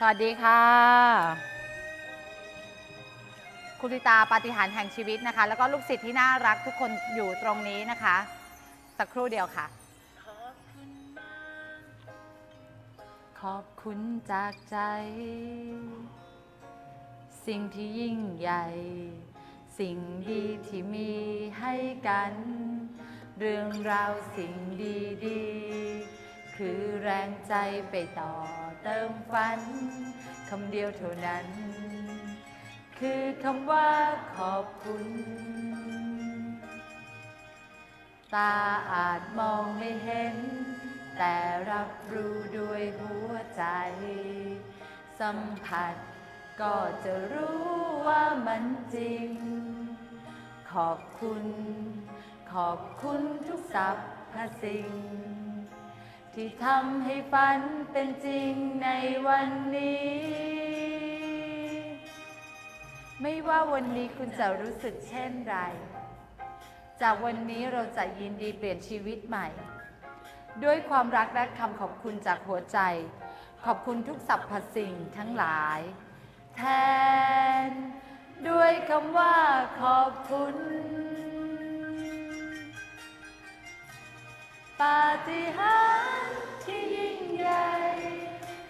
สวัสดีค่ะ คุณลิตาปาฏิหาริย์แห่งชีวิตนะคะ แล้วก็ลูกศิษย์ที่น่ารักทุกคนอยู่ตรงนี้นะคะ สักครู่เดียวค่ะ ขอบคุณจากใจ สิ่งที่ยิ่งใหญ่ สิ่งดีที่มีให้กัน เรื่องราวสิ่งดีๆ คือแรงใจไปต่อ เติมฝันคำเดียวเท่านั้น คือคำว่าขอบคุณ ตาอาจมองไม่เห็น แต่รับรู้ด้วยหัวใจ สัมผัสก็จะรู้ว่ามันจริง ขอบคุณ ขอบคุณทุกสรรพสิ่ง ที่ทำให้ฝันเป็นจริงในวันนี้ ไม่ว่าวันนี้คุณจะรู้สึกเช่นไร จากวันนี้เราจะยินดีเปลี่ยนชีวิตใหม่ ด้วยความรักและคำขอบคุณจากหัวใจ ขอบคุณทุกสรรพสิ่งทั้งหลาย แทน ด้วยคำว่าขอบคุณปาฏิหาริย์ ใหญ่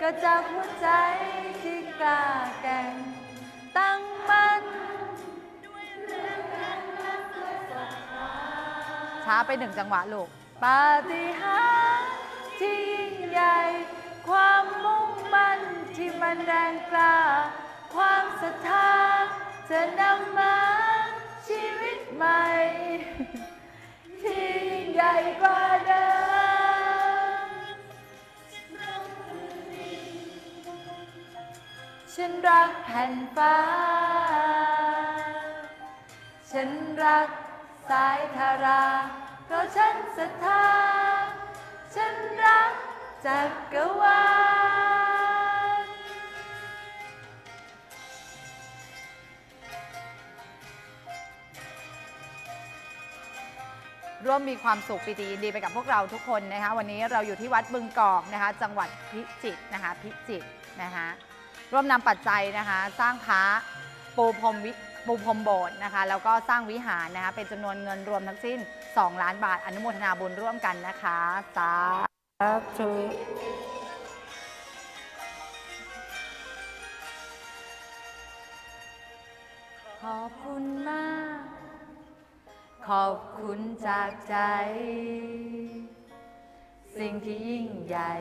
ก็จากหัวใจที่กล้าแกร่งตั้งมั่นช้าไปหนึ่งจังหวะลูกปาฏิหาริย์ที่ยิ่งใหญ่ ความมุ่งมั่นที่มันแรงกล้า ความศรัทธาจะนำมาชีวิตใหม่ ที่ยิ่งใหญ่กว่าเดิม ฉันรักแผ่นฟ้า ฉันรักสายธารา เพราะฉันศรัทธา ฉันรักจักรวาล ร่วมมีความสุขปีติยินดีไปกับพวกเราทุกคนนะคะ วันนี้เราอยู่ที่วัดบึงกอกนะคะ จังหวัดพิจิตรนะคะ พิจิตรนะคะ ร่วมนำปัจจัยนะคะ สร้างพระปูพรมวิปูพรมโบสถ์นะคะแล้วก็สร้างวิหารนะคะเป็นจำนวนเงินรวมทั้งสิ้น 2 ล้านบาทอนุโมทนาบุญร่วมกันนะคะสาธุขอบคุณมาก ขอบคุณจากใจ สิ่งที่ยิ่งใหญ่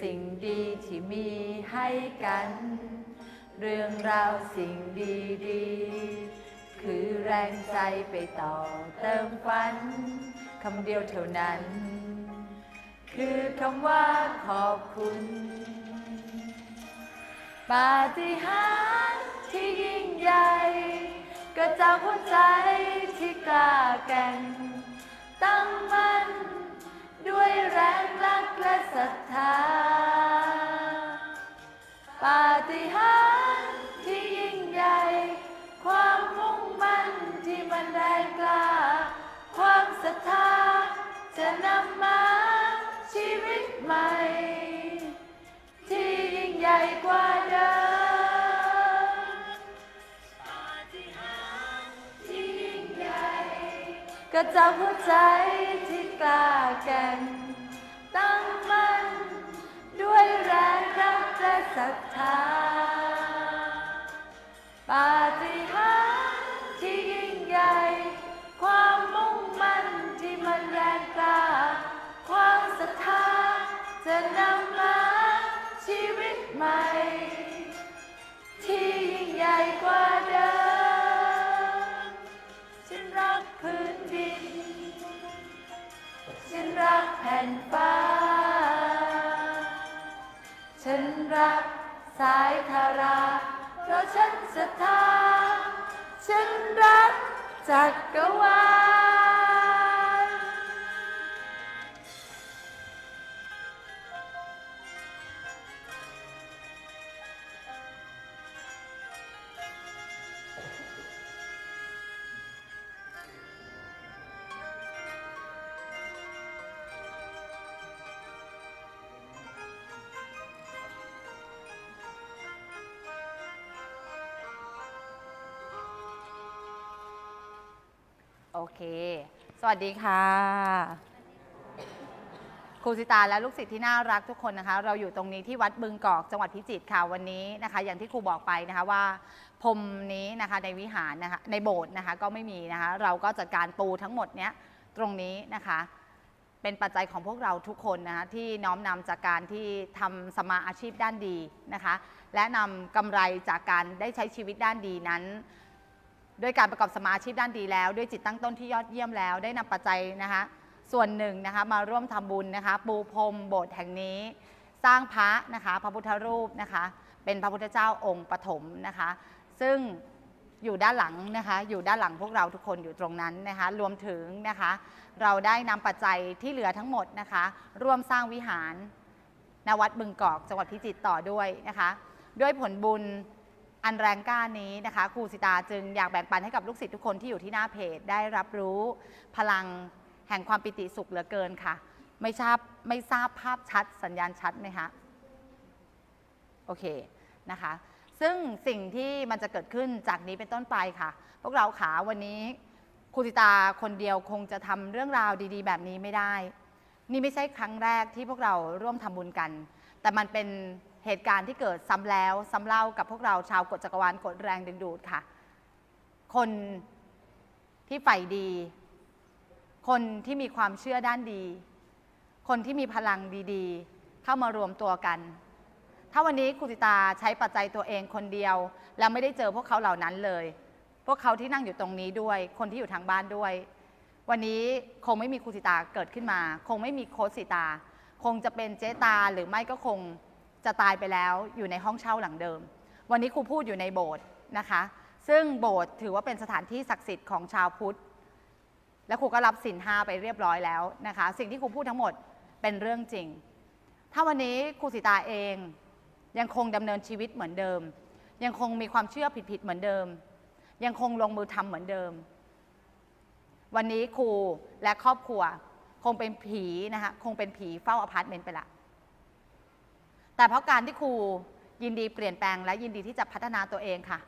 สิ่งดีที่มีให้กัน เรื่องราวสิ่งดีๆ คือแรงใจไปต่อเติมฝันคำเดียวเท่านั้น คือคำว่าขอบคุณปาฏิหาริย์ที่ยิ่งใหญ่ก็จากหัวใจที่กล้าแกร่งตั้งมั่น ด้วยแรงรักและศรัทธา ปาฏิหาริย์ที่ยิ่งใหญ่ ความมุ่งมั่นที่มันแรงกล้า ความศรัทธาจะนำมาชีวิตใหม่ ที่ยิ่งใหญ่กว่าเดิมที่ยิ่งใหญ่ก็จากหัวใจ กล้ากร่งตั้งมั่นด้วยแรงรักและศรัทธา ปาฏิหาริย์ที่ยิ่งใหญ่ ความมุ่งมั่นที่มันแรงกล้า ความศรัทธาจะนำมาชีวิตใหม่ ที่ยิ่งใหญ่กว่า ฉันรักแผ่นฟ้า ฉันรักสายธารา เพราะฉันศรัทธา ฉันรักจักรวาล โอเค สวัสดีค่ะ ครูสิตาและลูกศิษย์ที่น่ารักทุกคนนะคะ เราอยู่ตรงนี้ที่วัดบึงกอกจังหวัดพิจิตรค่ะวันนี้นะคะ อย่างที่ครูบอกไปนะคะว่าพรมนี้นะคะในวิหารนะคะในโบสถ์นะคะก็ไม่มีนะคะ เราก็จัดการปูทั้งหมดเนี้ยตรงนี้นะคะเป็นปัจจัยของพวกเราทุกคนนะคะที่น้อมนำจากการที่ทำสมาอาชีพด้านดีนะคะ และนำกำไรจากการได้ใช้ชีวิตด้านดีนั้น ด้วยการประกอบสมาชีพด้านดีแล้ว ด้วยจิตตั้งต้นที่ยอดเยี่ยมแล้ว ได้นำปัจจัยนะคะส่วนหนึ่งนะคะมาร่วมทำบุญนะคะปูพรมโบสถ์แห่งนี้ สร้างพระนะคะพระพุทธรูปนะคะเป็นพระพุทธเจ้าองค์ปฐมนะคะ ซึ่งอยู่ด้านหลังนะคะ อยู่ด้านหลังพวกเราทุกคนอยู่ตรงนั้นนะคะ รวมถึงนะคะ เราได้นำปัจจัยที่เหลือทั้งหมดนะคะ ร่วมสร้างวิหารณวัดบึงกอกจังหวัดพิจิตรต่อด้วยนะคะ ด้วยผลบุญ อันแรงกล้านี้นะคะครูสิตาจึงอยากแบ่งปันให้กับลูกศิษย์ทุกคนที่อยู่ที่หน้าเพจได้รับรู้พลังแห่งความปิติสุขเหลือเกินค่ะ ไม่ทราบไม่ทราบภาพชัดสัญญาณชัดไหมคะโอเคนะคะ ซึ่งสิ่งที่มันจะเกิดขึ้นจากนี้เป็นต้นไปค่ะ พวกเราขาวันนี้ครูสิตาคนเดียวคงจะทำเรื่องราวดีๆ แบบนี้ไม่ได้ นี่ไม่ใช่ครั้งแรกที่พวกเราร่วมทำบุญกัน แต่มันเป็น เหตุการณ์ที่เกิดซ้ำแล้วซ้ำเล่ากับพวกเราชาวกฎจักรวาลกฎแรงดึงดูดค่ะ คนที่ใฝ่ดี คนที่มีความเชื่อด้านดี คนที่มีพลังดีๆ เข้ามารวมตัวกัน ถ้าวันนี้ครูติตาใช้ปัจจัยตัวเองคนเดียว แล้วไม่ได้เจอพวกเขาเหล่านั้นเลย พวกเขาที่นั่งอยู่ตรงนี้ด้วย คนที่อยู่ทางบ้านด้วย วันนี้คงไม่มีครูสิตาเกิดขึ้นมา คงไม่มีโค้ชสิตา คงจะเป็นเจตาหรือไม่ก็คง จะตายไปแล้วอยู่ในห้องเช่าหลังเดิม วันนี้ครูพูดอยู่ในโบสถ์นะคะ ซึ่งโบสถ์ถือว่าเป็นสถานที่ศักดิ์สิทธิ์ของชาวพุทธ และครูก็รับสินห้าไปเรียบร้อยแล้วนะคะ สิ่งที่ครูพูดทั้งหมดเป็นเรื่องจริง ถ้าวันนี้ครูสิตาเองยังคงดำเนินชีวิตเหมือนเดิม ยังคงมีความเชื่อผิดๆเหมือนเดิม ยังคงลงมือทำเหมือนเดิม วันนี้ครูและครอบครัวคงเป็นผีนะคะคงเป็นผีเฝ้าอพาร์ตเมนต์ไปละ แต่เพราะการที่ครูยินดีเปลี่ยนแปลงและยินดีที่จะพัฒนาตัวเองค่ะ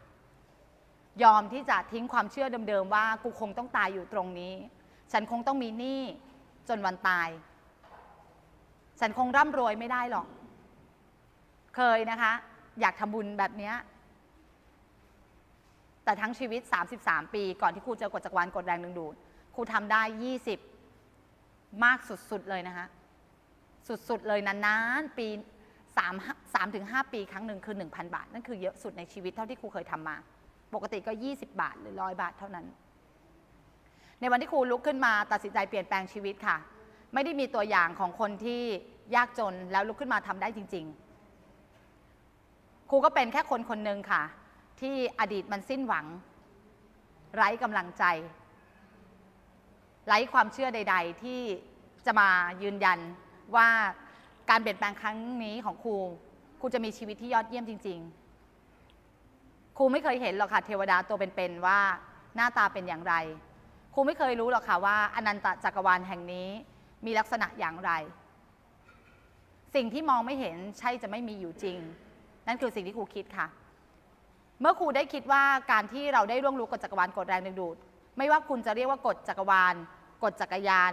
ยอมที่จะทิ้งความเชื่อเดิมๆว่ากูคงต้องตายอยู่ตรงนี้ ฉันคงต้องมีหนี้จนวันตาย ฉันคงร่ำรวยไม่ได้หรอก เคยนะคะ อยากทำบุญแบบนี้แต่ทั้งชีวิต 33 ปี ก่อนที่ครูเจอกฎจักรวาลกฎแรงดึงดูดครูทำได้ 20 มากสุดๆเลยนะคะ สุดๆเลยนานๆ ปี 3 3ถึง5ปีครั้งหนึ่งคือ 1,000 บาท นั่นคือเยอะสุดในชีวิตเท่าที่ครูเคยทำมา ปกติก็ 20 บาทหรือร้อยบาทเท่านั้น ในวันที่ครูลุกขึ้นมาตัดสินใจเปลี่ยนแปลงชีวิตค่ะ ไม่ได้มีตัวอย่างของคนที่ยากจนแล้วลุกขึ้นมาทำได้จริง ๆ ครูก็เป็นแค่คนคนหนึ่งค่ะ ที่อดีตมันสิ้นหวัง ไร้กำลังใจ ไร้ความเชื่อใด ๆ ที่จะมายืนยันว่า การเปลี่ยนแปลงครั้งนี้ของครูครูจะมีชีวิตที่ยอดเยี่ยมจริง ๆ ครูไม่เคยเห็นหรอกค่ะเทวดาตัวเป็นๆว่าหน้าตาเป็นอย่างไร ครูไม่เคยรู้หรอกค่ะว่าอนันตจักรวาลแห่งนี้มีลักษณะอย่างไร สิ่งที่มองไม่เห็นใช่จะไม่มีอยู่จริง นั่นคือสิ่งที่ครูคิดค่ะ เมื่อครูได้คิดว่าการที่เราได้ร่วงรู้กฎจักรวาลกฎแรงดึงดูด ไม่ว่าคุณจะเรียกว่ากฎจักรวาลกฎจักรยาน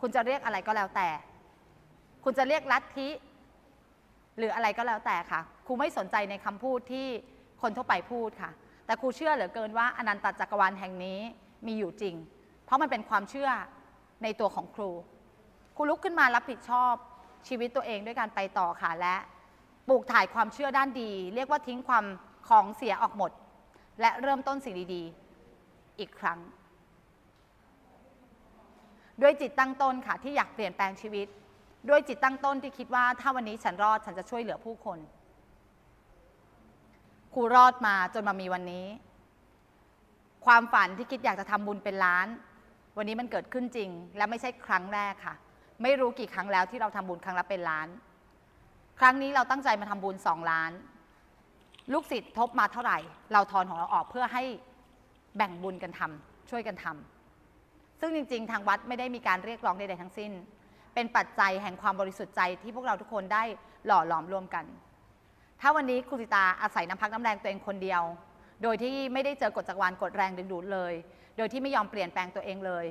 คุณจะเรียกอะไรก็แล้วแต่ คุณจะเรียกลัทธิหรืออะไรก็แล้วแต่ค่ะ ครูไม่สนใจในคำพูดที่คนทั่วไปพูดค่ะ แต่ครูเชื่อเหลือเกินว่าอนันตจักรวาลแห่งนี้มีอยู่จริง เพราะมันเป็นความเชื่อในตัวของครู ครูลุกขึ้นมารับผิดชอบชีวิตตัวเองด้วยการไปต่อค่ะและปลูกถ่ายความเชื่อด้านดี เรียกว่าทิ้งความของเสียออกหมด และเริ่มต้นสิ่งดีๆ อีกครั้ง ด้วยจิตตั้งต้นค่ะที่อยากเปลี่ยนแปลงชีวิต ด้วยจิตตั้งต้นที่คิดว่าถ้าวันนี้ฉันรอดฉันจะช่วยเหลือผู้คนครูรอดมาจนมามีวันนี้ ความฝันที่คิดอยากจะทำบุญเป็นล้าน วันนี้มันเกิดขึ้นจริง และไม่ใช่ครั้งแรกค่ะ ไม่รู้กี่ครั้งแล้วที่เราทำบุญครั้งละเป็นล้าน ครั้งนี้เราตั้งใจมาทำบุญสองล้าน ลูกศิษย์ทบมาเท่าไหร่ เราทอนของเราออกเพื่อให้แบ่งบุญกันทำช่วยกันทำซึ่งจริง ๆ ทางวัดไม่ได้มีการเรียกร้องใดๆทั้งสิ้น เป็นปัจจัยแห่งความบริสุทธิ์ใจที่พวกเราทุกคนได้หล่อหลอมรวมกัน ถ้าวันนี้ครูสิตาอาศัยน้ำพักน้ำแรงตัวเองคนเดียว โดยที่ไม่ได้เจอกฎจักรวาลกดแรงดึงดูดเลย โดยที่ไม่ยอมเปลี่ยนแปลงตัวเองเลย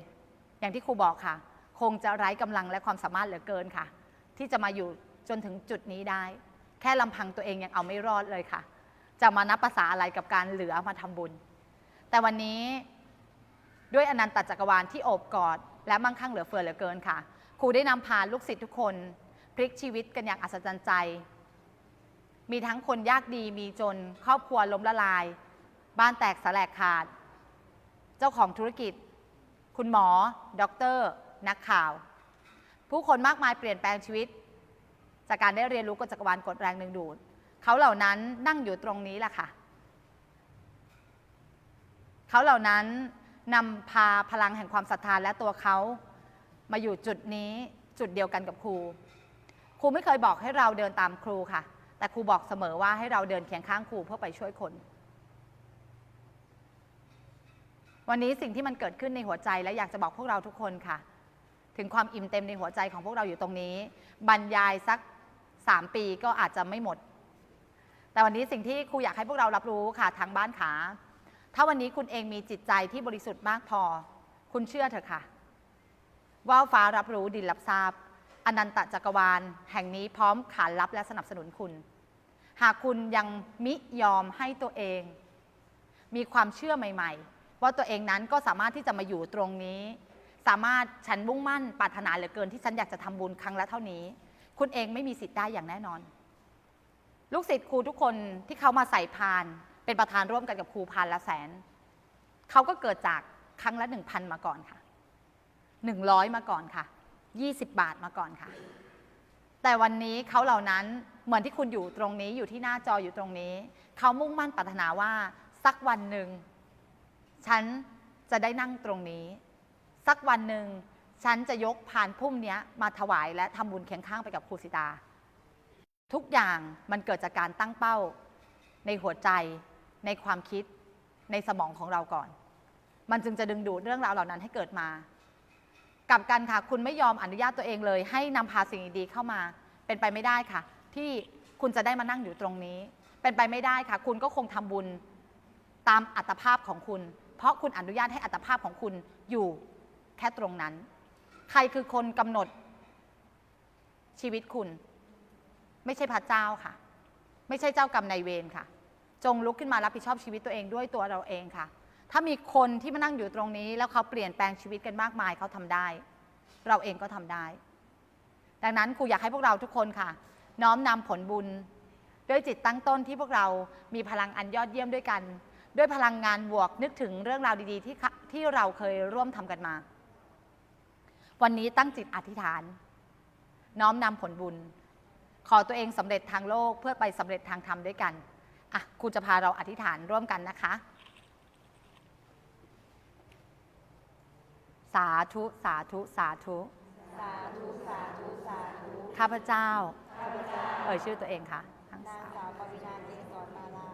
อย่างที่ครูบอกค่ะ คงจะไร้กำลังและความสามารถเหลือเกินค่ะ ที่จะมาอยู่จนถึงจุดนี้ได้ แค่ลำพังตัวเองยังเอาไม่รอดเลยค่ะ จะมานับภาษาอะไรกับการเหลือมาทำบุญ แต่วันนี้ด้วยอนันตจักรวาลที่โอบกอด และมั่งคั่งเหลือเฟือเหลือเกินค่ะ ครูได้นำพาลูกศิษย์ทุกคน พลิกชีวิตกันอย่างอัศจรรย์ใจ มีทั้งคนยากดีมีจน ครอบครัวล้มละลาย บ้านแตกสลายขาด เจ้าของธุรกิจ คุณหมอ ด็อกเตอร์ นักข่าว ผู้คนมากมายเปลี่ยนแปลงชีวิต จากการได้เรียนรู้กฎจักรวาลกฎแรงดึงดูด เขาเหล่านั้นนั่งอยู่ตรงนี้แหละค่ะ เขาเหล่านั้นนำพาพลังแห่งความศรัทธาและตัวเขา มาอยู่จุดนี้จุดเดียวกันกับครู ครูไม่เคยบอกให้เราเดินตามครูค่ะ แต่ครูบอกเสมอว่าให้เราเดินเคียงข้างครูเพื่อไปช่วยคน วันนี้สิ่งที่มันเกิดขึ้นในหัวใจและอยากจะบอกพวกเราทุกคนค่ะ ถึงความอิ่มเต็มในหัวใจของพวกเราอยู่ตรงนี้ บรรยายสักสามปีก็อาจจะไม่หมด แต่วันนี้สิ่งที่ครูอยากให้พวกเรารับรู้ค่ะทางบ้านขาถ้าวันนี้คุณเองมีจิตใจที่บริสุทธิ์มากพอ คุณเชื่อเถอะค่ะ ว่าฟ้ารับรู้ดินรับทราบ อนันตจักรวาล แห่งนี้พร้อมขานรับและสนับสนุนคุณ หากคุณยังมิยอมให้ตัวเอง มีความเชื่อใหม่ ๆ ว่าตัวเองนั้นก็สามารถที่จะมาอยู่ตรงนี้ สามารถฉันมุ่งมั่นปรารถนาเหลือเกินที่ฉันอยากจะทำบุญครั้งละเท่านี้ คุณเองไม่มีสิทธิ์ได้อย่างแน่นอน ลูกศิษย์ครูทุกคนที่เขามาใส่พาน เป็นประธานร่วมกันกับครูพานละแสนเขาก็เกิดจากครั้งละหนึ่งพันมาก่อนค่ะ หนึ่งร้อยมาก่อนค่ะยี่สิบบาทมาก่อนค่ะ แต่วันนี้เขาเหล่านั้นเหมือนที่คุณอยู่ตรงนี้อยู่ที่หน้าจออยู่ตรงนี้ เขามุ่งมั่นปรารถนาว่าสักวันหนึ่ง ฉันจะได้นั่งตรงนี้ สักวันหนึ่ง ฉันจะยกพานพุ่มเนี้ยมาถวายและทำบุญเคียงข้างไปกับครูสิตา ทุกอย่างมันเกิดจากการตั้งเป้า ในหัวใจ ในความคิด ในสมองของเราก่อน มันจึงจะดึงดูดเรื่องราวเหล่านั้นให้เกิดมา กลับกันค่ะ คุณไม่ยอมอนุญาตตัวเองเลย ให้นำพาสิ่งดีๆเข้ามา เป็นไปไม่ได้ค่ะ ที่คุณจะได้มานั่งอยู่ตรงนี้ เป็นไปไม่ได้ค่ะ คุณก็คงทำบุญตามอัตภาพของคุณ เพราะคุณอนุญาตให้อัตภาพของคุณอยู่แค่ตรงนั้น ใครคือคนกำหนดชีวิตคุณ ไม่ใช่พระเจ้าค่ะ ไม่ใช่เจ้ากรรมนายเวรค่ะ จงลุกขึ้นมารับผิดชอบชีวิตตัวเองด้วยตัวเราเองค่ะ ถ้ามีคนที่มานั่งอยู่ตรงนี้ แล้วเขาเปลี่ยนแปลงชีวิตกันมากมายเขาทำได้ เราเองก็ทำได้ ดังนั้นครูอยากให้พวกเราทุกคนค่ะ น้อมนำผลบุญ ด้วยจิตตั้งต้นที่พวกเรามีพลังอันยอดเยี่ยมด้วยกัน ด้วยพลังงานบวกนึกถึงเรื่องราวดีๆที่ที่เราเคยร่วมทำกันมา วันนี้ตั้งจิตอธิษฐาน น้อมนำผลบุญ ขอตัวเองสำเร็จทางโลกเพื่อไปสำเร็จทางธรรมด้วยกันอะครูจะพาเราอธิษฐานร่วมกันนะคะ สาธุสาธุสาธุสาธุสาธุสาธุข้าพเจ้า ข้าพเจ้า เอ่ยชื่อตัวเองค่ะทั้งนางสามสาวปวินาเจสอนมาลา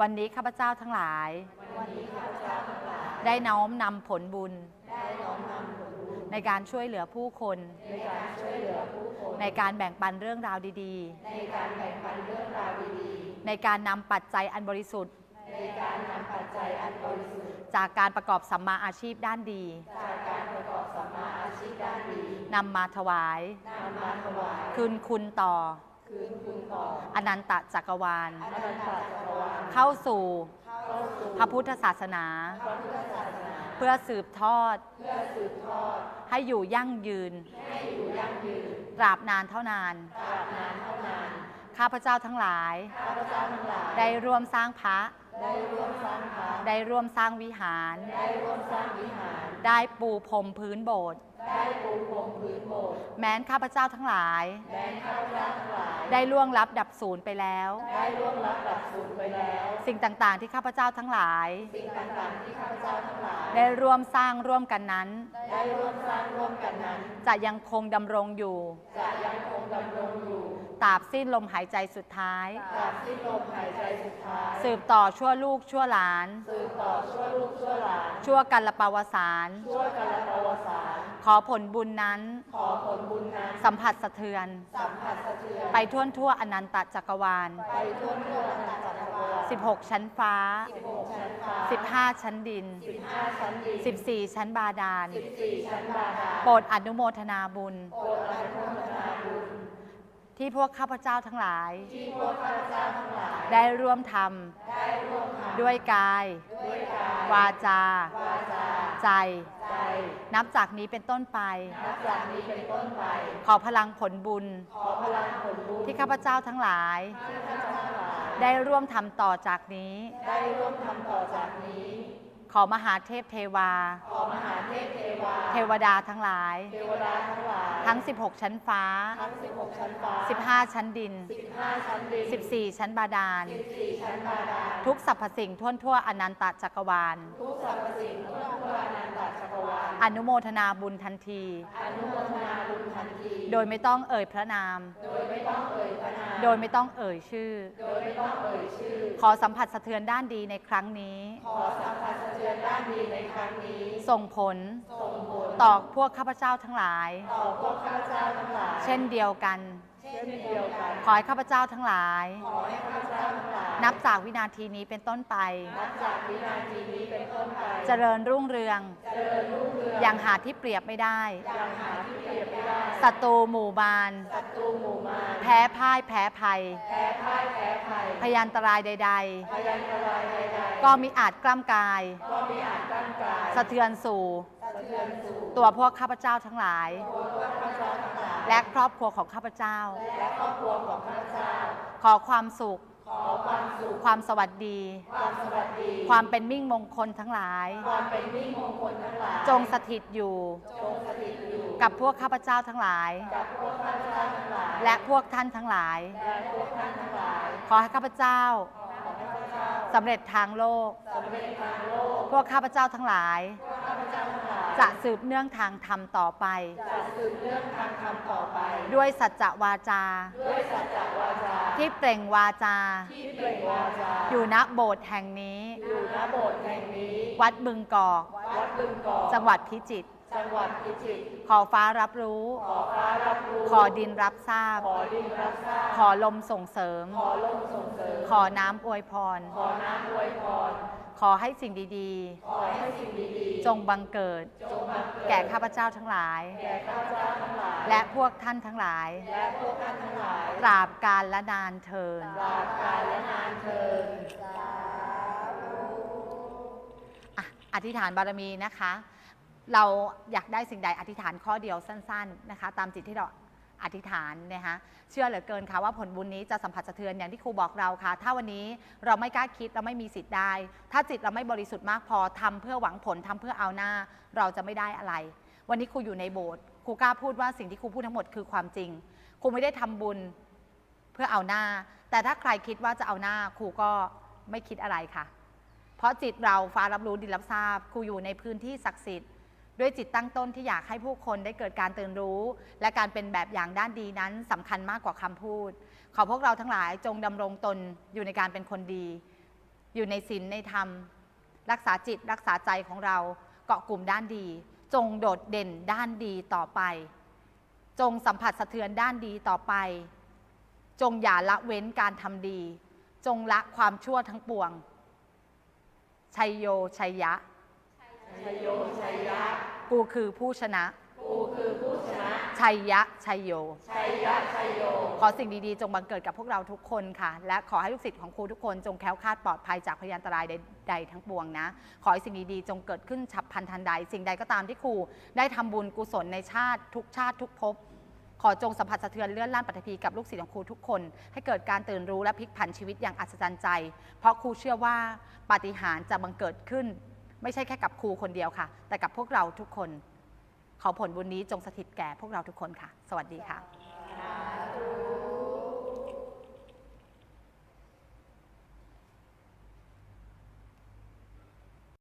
วันนี้ข้าพเจ้าทั้งหลาย วันนี้ข้าพเจ้าทั้งหลาย ได้น้อมนำผลบุญ ได้น้อมนำผลบุญ ในการช่วยเหลือผู้คน ในการช่วยเหลือผู้คน ในการแบ่งปันเรื่องราวดีในการแบ่งปันเรื่องราวดีๆ ในการนำปัจจัยอันบริสุทธิ์ๆในการนำปัจจัยอันบริสุทธิ์ จากการประกอบสัมมาอาชีพด้านดีจากการประกอบสัมมาอาชีพด้านดีนำมาถวายนำมาถวายคืนคุณต่อคืนคุณต่ออนันตจักรวาลอนันตจักรวาลเข้าสู่เข้าสู่พระพุทธศาสนาพระพุทธศาสนาเพื่อสืบทอดเพื่อสืบทอด ให้อยู่ยั่งยืนให้อยู่ยั่งยืนตราบนานเท่านานตราบนานเท่านาน ข้าพเจ้าทั้งหลายข้าพเจ้าทั้งหลายได้ร่วมสร้างพระ ได้ร่วมสร้างพระได้ร่วมสร้างวิหาร ได้ร่วมสร้างวิหาร ได้ปูพรมพื้นโบสถ์ได้ปูพรมพื้นโบสถ์แม้นข้าพเจ้าทั้งหลาย แม้ข้าพเจ้าทั้งหลาย ได้ล่วงลับดับศูนย์ไปแล้ว ได้ร่วมรับหลักสูตรไปแล้ว สิ่งต่างๆที่ข้าพเจ้าทั้งหลาย สิ่งต่างๆที่ข้าพเจ้าทั้งหลาย ได้ร่วมสร้างร่วมกันนั้น ได้ร่วมสร้างร่วมกันนั้น จะยังคงดำรงอยู่ จะยังคงดำรงอยู่ ตราบสิ้นลมหายใจสุดท้าย ตราบสิ้นลมหายใจสุดท้าย สืบต่อชั่วลูกชั่วหลาน สืบต่อชั่วลูกชั่วหลาน ชั่วกันละปาวสาร ชั่วกันละประวัติศาสตร์ขอผลบุญนั้น ขอผลบุญนั้น สัมผัสสะเทือน สัมผัสสะเทือน ไปทั่วทั่วอนันตจักรวาล ไปทั่วทั่วอนันตจักรวาล16ชั้นฟ้า16ชั้นฟ้า15ชั้นดิน15ชั้นดิน14ชั้นบาดาล14ชั้นบาดาล โปรดอนุโมทนาบุญ โปรดอนุโมทนาบุญ ที่พวกข้าพเจ้าทั้งหลาย ที่พวกข้าพเจ้าทั้งหลาย ได้ร่วมทได้ร่วมทำด้วยกายำด้วยกายวาจา วาจาใจ ใจนับจากนี้เป็นต้นไป นับจากนี้เป็นต้นไป ขอพลังผลบุญ ขอพลังผลบุญที่ข้าพเจ้าทั้งหลายที่ข้าพเจ้าทั้งหลาย ได้ร่วมทำต่อจากนี้ ได้ร่วมทำต่อจากนี้ ขอมหาเทพเทวา ขอมหาเทพเทวา เทวดาทั้งหลาย เทวดาทั้งหลาย ทั้ง 16 ชั้นฟ้า ทั้ง 16 ชั้นฟ้า 15 ชั้นดิน 15 ชั้นดิน 14 ชั้นบาดาล 14 ชั้นบาดาล ทุกสรรพสิ่งทั่วทั่วอนันตจักรวาล ทุกสรรพสิ่งทั่วทั่วอนันตจักรวาล อนุโมทนาบุญทันที อนุโมทนาบุญทันที โดยไม่ต้องเอ่ยพระนาม โดยไม่ต้องเอ่ยพระนาม โดยไม่ต้องเอ่ยชื่อ โดยไม่ต้องเอ่ยชื่อ ขอสัมผัสสะเทือนด้านดีในครั้งนี้ ขอสัมผัสสะเทือนด้านดีในครั้งนี้ ส่งผลส่งผลต่อพวกข้าพเจ้าทั้งหลาย ต่อพวกข้าพเจ้าทั้งหลาย เช่นเดียวกัน เช่นเดียวกัน ขอให้ข้าพเจ้าทั้งหลาย ขอให้ข้าพเจ้าทั้งหลาย นับจากวินาทีนี้เป็นต้นไป นับจากวินาทีนี้เป็นต้นไป เจริญรุ่งเรือง เจริญรุ่งเรืองอย่างหาที่เปรียบไม่ได้ อย่างหาที่เปรียบไม่ได้ ศัตรูหมู่บานศัตรูหมู่มาร แพ้พ่ายแพ้ภัย แพ้พ่ายแพ้ภัย พยันตรายใด พยันตรายใดๆก็มิอาจกล้ำกายๆก็มีอาจตั้งกายสะเทือนสู่ สะเทือนสู่ตัวพวกข้าพเจ้าทั้งหลาย ตัวข้าพเจ้าทั้งหลายและครอบครัวของข้าพเจ้า และครอบครัวของข้าพเจ้า ขอความสุข ขอความสุข ความสวัสดี ความสวัสดี ความเป็นมิ่งมงคลทั้งหลาย ความเป็นมิ่งมงคลทั้งหลายจงสถิตอยู่ จงสถิตอยู่ กับพวกข้าพเจ้าทั้งหลายกับพวกข้าพเจ้าทั้งหลาย และพวกท่านทั้งหลายและพวกท่านทั้งหลายขอให้ข้าพเจ้าขอให้ข้าพเจ้าสำเร็จทางโลกสำเร็จทางโลกพวกข้าพเจ้าทั้งหลายพวกข้าพเจ้าทั้งหลาย จะสืบเนื่องทางธรรมต่อไปจะสืบเรื่องทางธรรมต่อไปด้วยสัจจวาจาด้วยสัจจวาจาที่เปล่งวาจา ที่เปล่งวาจา อยู่ณโบสถ์แห่งนี้อยู่ณโบสถ์แห่งนี้วัดบึงกอกวัดบึงกอก จังหวัดพิจิตร จังหวัดพิจิตร ขอฟ้ารับรู้ ขอฟ้ารับรู้ ขอดินรับทราบ ขอดินรับทราบ ขอลมส่งเสริม ขอลมส่งเสริม ขอน้ำอวยพร ขอน้ำอวยพร ขอให้สิ่งดีขอให้สิ่งดีๆ จงบังเกิดๆจงบังเกิด แก่ข้าพเจ้าทั้งหลาย แก่ข้าพเจ้าทั้งหลาย และพวกท่านทั้งหลาย และพวกท่านทั้งหลาย ตราบกาลและนานเทินตราบกาลและนานเทินอะอธิษฐานบารมีนะคะ เราอยากได้สิ่งใดอธิษฐานข้อเดียวสั้น ๆนะคะ ตามจิตที่เราอธิษฐานนะคะเชื่อเหลือเกินค่ะว่าผลบุญนี้จะสัมผัสสะเทือนอย่างที่ครูบอกเราค่ะ ถ้าวันนี้เราไม่กล้าคิดเราไม่มีสิทธิ์ได้ ถ้าจิตเราไม่บริสุทธิ์มากพอทำเพื่อหวังผลทำเพื่อเอาหน้า เราจะไม่ได้อะไร วันนี้ครูอยู่ในโบสถ์ครูกล้าพูดว่าสิ่งที่ครูพูดทั้งหมดคือความจริงครูไม่ได้ทำบุญเพื่อเอาหน้า แต่ถ้าใครคิดว่าจะเอาหน้าครูก็ไม่คิดอะไรค่ะ เพราะจิตเราฟ้ารับรู้ดินรับทราบครูอยู่ในพื้นที่ศักดิ์สิทธิ์ ด้วยจิตตั้งต้นที่อยากให้ผู้คนได้เกิดการตื่นรู้ และการเป็นแบบอย่างด้านดีนั้นสำคัญมากกว่าคำพูด ขอพวกเราทั้งหลายจงดำรงตนอยู่ในการเป็นคนดี อยู่ในศีลในธรรม รักษาจิตรักษาใจของเราเกาะกลุ่มด้านดี จงโดดเด่นด้านดีต่อไป จงสัมผัสสะเทือนด้านดีต่อไป จงอย่าละเว้นการทำดี จงละความชั่วทั้งปวงชัยโยชัยยะ ชยโยชัยยะ กูคือผู้ชนะ กูคือผู้ชนะ ชัยยะชัยโย ชัยยะชัยโย ขอสิ่งดีๆ จงบังเกิดกับพวกเราทุกคนค่ะ และขอให้ลูกศิษย์ของครูทุกคนจงแคล้วคลาดปลอดภัยจากพยันตรายใดๆทั้งปวงนะ ขอให้สิ่งดีๆ จงเกิดขึ้นฉับพลันทันใด สิ่งใดก็ตามที่ครูได้ทำบุญกุศลในชาติทุกชาติทุกภพ ขอจงสัมผัสสะเทือนเลื่อนล่านปัตภีกับลูกศิษย์ของครูทุกคน ให้เกิดการตื่นรู้และพลิกผันชีวิตอย่างอัศจรรย์ใจ เพราะครูเชื่อว่าปาฏิหาริย์จะบังเกิดขึ้น ไม่ใช่แค่กับครูคนเดียวค่ะ แต่กับพวกเราทุกคน ขอผลบุญนี้จงสถิตแก่พวกเราทุกคนค่ะ สวัสดีค่ะ